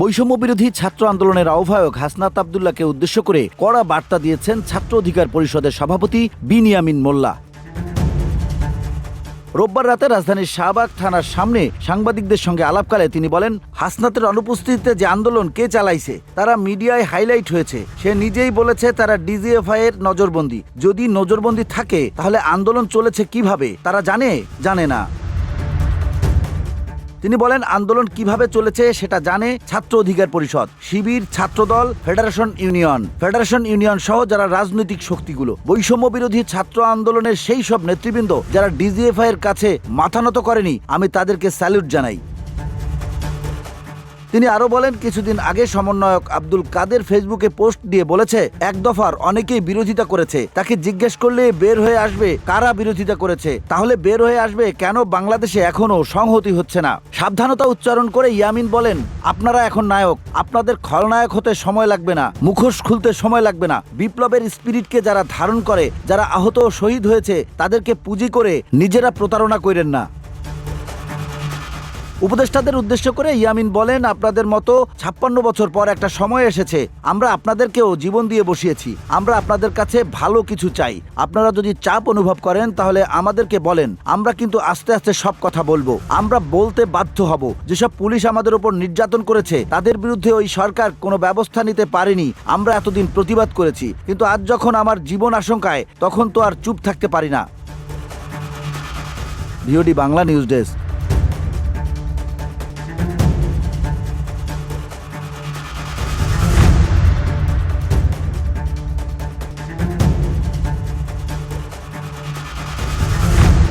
বৈষম্য বিরোধী ছাত্র আন্দোলনের আহ্বায়ক হাসনাত আবদুল্লাহকে উদ্দেশ্য করে কড়া বার্তা দিয়েছেন ছাত্র অধিকার পরিষদের সভাপতি বিনিয়ামিন মোল্লা। রোববার রাতে রাজধানীর শাহবাগ থানার সামনে সাংবাদিকদের সঙ্গে আলাপকালে তিনি বলেন, হাসনাতের অনুপস্থিতিতে যে আন্দোলন কে চালাইছে, তারা মিডিয়ায় হাইলাইট হয়েছে। সে নিজেই বলেছে, তারা ডিজিএফআই এর নজরবন্দি। যদি নজরবন্দি থাকে, তাহলে আন্দোলন চলেছে কীভাবে, তারা জানে জানে না। তিনি বলেন, আন্দোলন কীভাবে চলেছে সেটা জানে Chhatra Odhikar Parishad, Shibir, Chhatra Dal, federation union. Federation union সহ যারা রাজনৈতিক শক্তিগুলো, বৈষম্য বিরোধী ছাত্র আন্দোলনের সেই সব নেতৃবৃন্দ যারা ডিজিএফআই এর কাছে মাথা নত করেনি, আমি তাদেরকে স্যালুট জানাই। তিনি আরও বলেন, কিছুদিন আগে সমন্বয়ক আব্দুল কাদের ফেসবুকে পোস্ট দিয়ে বলেছে, এক দফার অনেকেই বিরোধিতা করেছে। তাকে জিজ্ঞেস করলে বের হয়ে আসবে, কারা বিরোধিতা করেছে? তাহলে বের হয়ে আসবে কেন বাংলাদেশে এখনও সংহতি হচ্ছে না? সাবধানতা উচ্চারণ করে ইয়ামিন বলেন, আপনারা এখন নায়ক, আপনাদের খলনায়ক হতে সময় লাগবে না, মুখোশ খুলতে সময় লাগবে না। বিপ্লবের স্পিরিটকে যারা ধারণ করে, যারা আহত ও শহীদ হয়েছে, তাদেরকে পুঁজি করে নিজেরা প্রতারণা করেন না। উপদেষ্টাদের উদ্দেশ্য করে ইয়ামিন বলেন, আপনাদের মতো ছাপ্পান্ন বছর পর একটা সময় এসেছে, আমরা আপনাদেরকেও জীবন দিয়ে বসিয়েছি। আমরা আপনাদের কাছে ভালো কিছু চাই। আপনারা যদি চাপ অনুভব করেন, তাহলে আমাদেরকে বলেন। আমরা কিন্তু আস্তে আস্তে সব কথা বলব। আমরা বলতে বাধ্য হব। যেসব পুলিশ আমাদের উপর নির্যাতন করেছে, তাদের বিরুদ্ধে ওই সরকার কোনো ব্যবস্থা নিতে পারেনি। আমরা এতদিন প্রতিবাদ করেছি। কিন্তু আজ যখন আমার জীবন আশঙ্কায়, তখন তো আর চুপ থাকতে পারি না। VOD Bangla news desk.